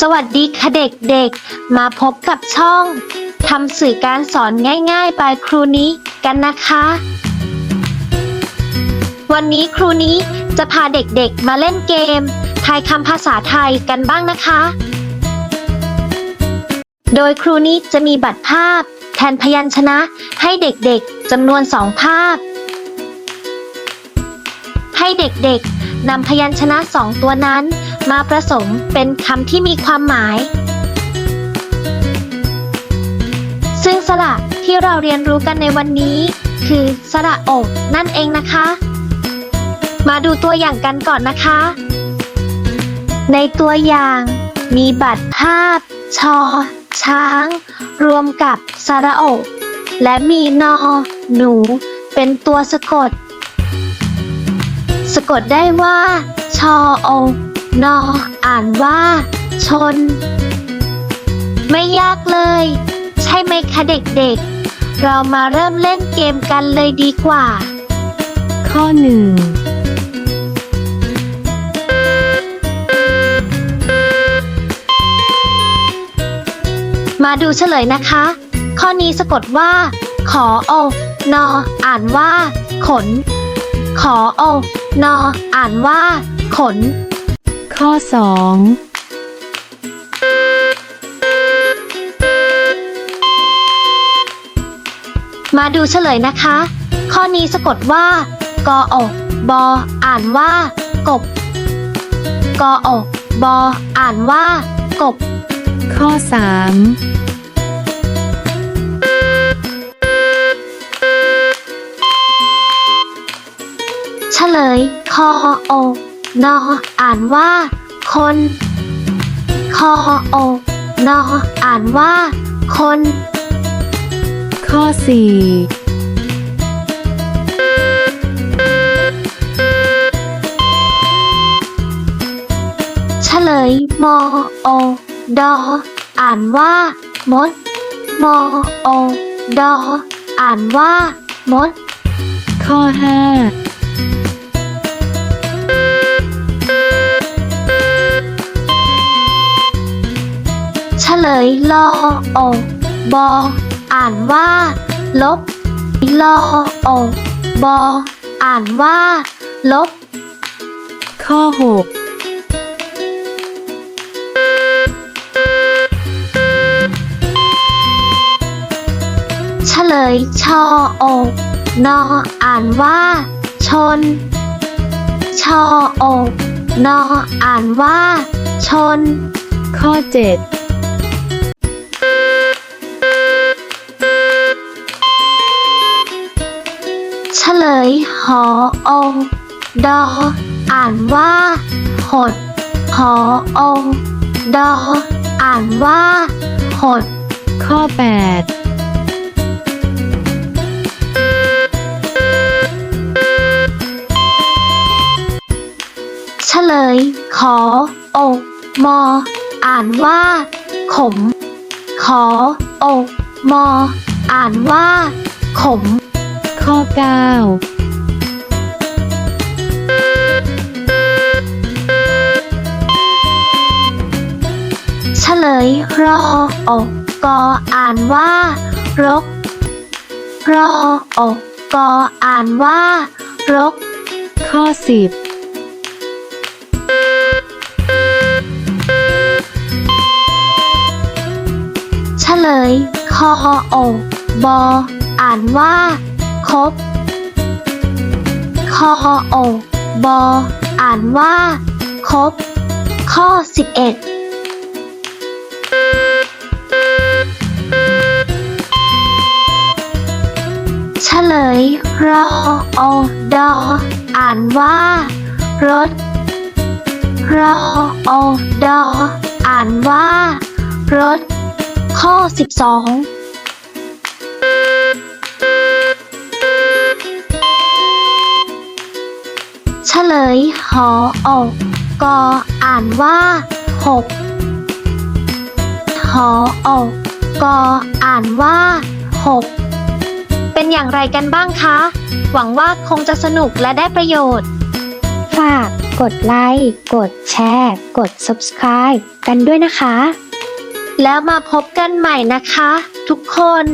สวัสดีค่ะเด็กๆ มาพบกับช่องทำสื่อการสอนง่ายๆ บายครูนี้กันนะคะ วันนี้ครูนี้จะพาเด็กๆมาเล่นเกม ทายคำภาษาไทยกันบ้างนะคะ โดยครูนี้จะมีบัตรภาพ แทนพยัญชนะให้เด็กๆจำนวนสองภาพ ให้เด็กๆ นำพยัญชนะสองตัวนั้น มาผสมเป็นคำที่มีความหมาย ซึ่งสระที่เราเรียนรู้กันในวันนี้ คือสระอกนั่นเองนะคะ มาดูตัวอย่างกันก่อนนะคะ ในตัวอย่าง มีบัตรภาพ ชอ ช้าง รวมกับสระอกและมีนอ หนู เป็นตัวสะกด สะกดได้ว่า ชอโอนออ่านว่า ชน ไม่ยากเลย ใช่ไหมคะเด็กๆ เรามาเริ่มเล่นเกมกันเลยดีกว่า ข้อหนึ่งมาดูเฉลยนะคะ ข้อนี้สะกดว่า ขอโอนออ่านว่า ขน ขอโอนออ่านว่า ขน ข้อ 2มาดูเฉลยนะคะ ข้อนี้สะกดว่า กออกบออ่านว่า กบ กออกบออ่านว่า กบ ข้อ 3 ลย คอโอนออ่านว่า คน คอโอนออ่านว่า คน ข้อ 4 เฉลย มอโอดออ่านว่า มด มอโอดออ่านว่า มด ข้อ 5 ยลอโอบออ่านว่า ลบลอโอบออ่านว่า ลบ ข้อหกเฉลยชอโอนออ่านว่า ชน ชอโอนออ่านว่า ชน ข้อเจ็ด เฉลย หอโอดอ อ่านว่า หด หอโอดอ อ่านว่า หด ข้อแปดเฉลย ขอโอมอ อ่านว่า ขม ขอโอมอ อ่านว่า ขม ข้อเก้าเฉลยรอโอกออ่านว่ารกรอโอกออ่านว่ารก ข้อสิบเฉลยคอโอบออ่านว่า คบ คอโอบออ่านว่า คบ ข้อ 11เฉลยรอโอดออ่านว่า รถรอโอดออ่านว่า รถ ข้อ 12 ยหอโอกกออ่านว่าหกหอโอกกออ่านว่าหกเป็นอย่างไรกันบ้างคะ หวังว่าคงจะสนุกและได้ประโยชน์ ฝากกดไลค์ กดแชร์ กด subscribe กันด้วยนะคะ แล้วมาพบกันใหม่นะคะ ทุกคน